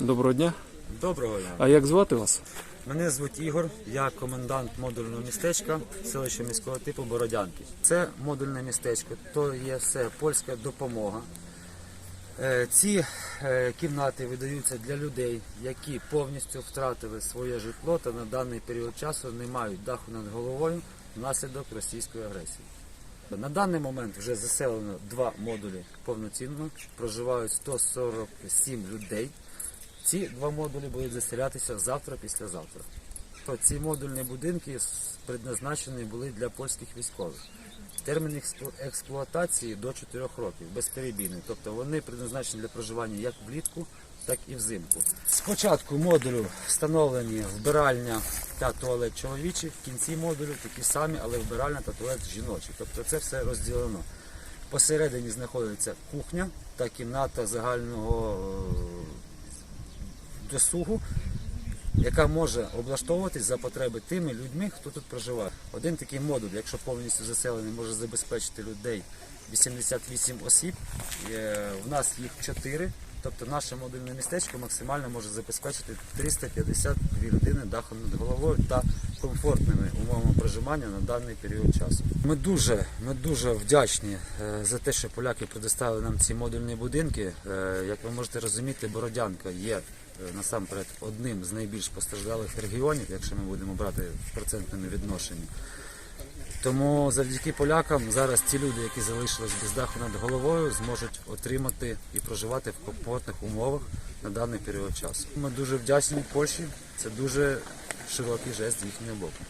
Доброго дня. Доброго дня. А як звати вас? Мене звуть Ігор, я комендант модульного містечка селища міського типу Бородянки. Це модульне містечко, то є все польська допомога. Е, Ці е, кімнати видаються для людей, які повністю втратили своє житло та на даний період часу не мають даху над головою внаслідок російської агресії. На даний момент вже заселено два модулі повноцінно, проживають 147 людей. Ці два модулі будуть заселятися завтра, післязавтра. То ці модульні будинки предназначені були для польських військових. Термін експлуатації до 4 років, безперебійний. Тобто вони предназначені для проживання як влітку, так і взимку. Спочатку модулю встановлені вбиральня та туалет чоловічий, в кінці модулю такі самі, але вбиральня та туалет жіночий. Тобто це все розділено. Посередині знаходиться кухня та кімната загального досугу, яка може облаштовуватись за потреби тими людьми, хто тут проживає. Один такий модуль, якщо повністю заселений, може забезпечити людей 88 осіб. В нас їх 4. Тобто наше модульне містечко максимально може забезпечити 352 людини дахом над головою та комфортними умовами проживання на даний період часу. Ми дуже, ми дуже вдячні е, за те, що поляки предоставили нам ці модульні будинки. Е, Як ви можете розуміти, Бородянка є е, насамперед одним з найбільш постраждалих регіонів, якщо ми будемо брати в процентному відношенні. Тому завдяки полякам зараз ті люди, які залишились без даху над головою, зможуть отримати і проживати в комфортних умовах на даний період часу. Ми дуже вдячні Польщі. Це дуже широкий жест з їхнього боку.